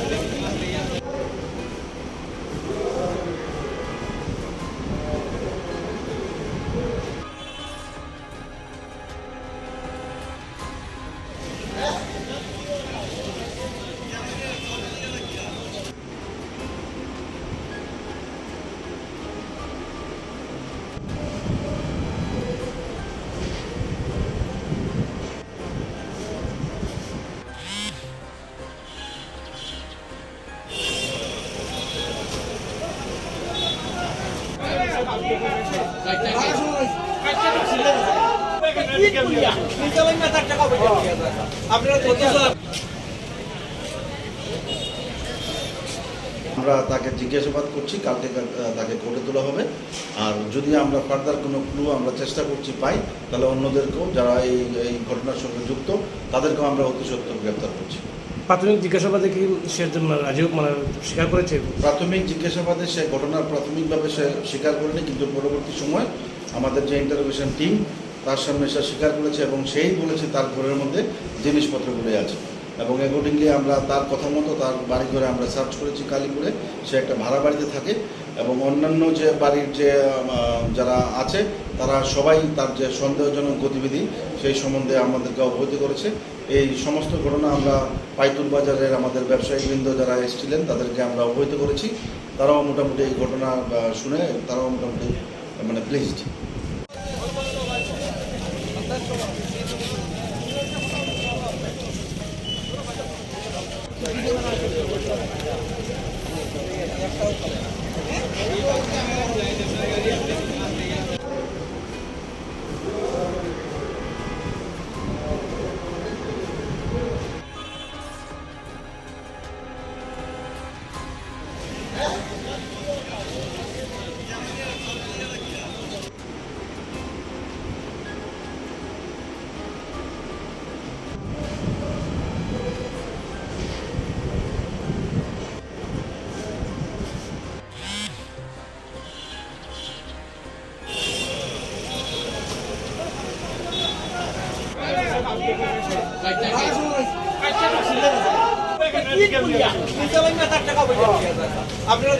একটা আমরা তাকে জিজ্ঞাসাবাদ করছি, কালকে তাকে কোর্টে তোলা হবে। আর যদি আমরা ফার্দার কোনো ক্লু আমরা চেষ্টা করছি পাই, তাহলে অন্যদেরকেও যারা এই এই ঘটনার সঙ্গে যুক্ত, তাদেরকেও আমরা অতি সত্য গ্রেপ্তার করছি। প্রাথমিক জিজ্ঞাসাবাদে কি সে রাজীব মানে স্বীকার করেছে? প্রাথমিক জিজ্ঞাসাবাদে সে ঘটনার প্রাথমিকভাবে সে স্বীকার করেনি, কিন্তু পরবর্তী সময় আমাদের যে ইন্টারভিউশন টিম তার সামনে সে স্বীকার করেছে এবং সেই বলেছে তার ঘরের মধ্যে জিনিসপত্রগুলো আছে। এবং অ্যাকর্ডিংলি আমরা তার কথা মতো তার বাড়ি ঘরে আমরা সার্চ করেছি কালীপুরে। সে একটা ভাড়া বাড়িতে থাকে এবং অন্যান্য যে বাড়ির যে যারা আছে, তারা সবাই তার যে সন্দেহজনক গতিবিধি, সেই সম্বন্ধে আমাদেরকে অবহিত করেছে। এই সমস্ত ঘটনা আমরা পাইতুল বাজারের আমাদের ব্যবসায়ীবৃন্দ যারা এসেছিলেন, তাদেরকে আমরা অবহিত করেছি। তারাও মোটামুটি এই ঘটনা শুনে তারাও মোটামুটি মানে প্লিজড Yeah. আপনারা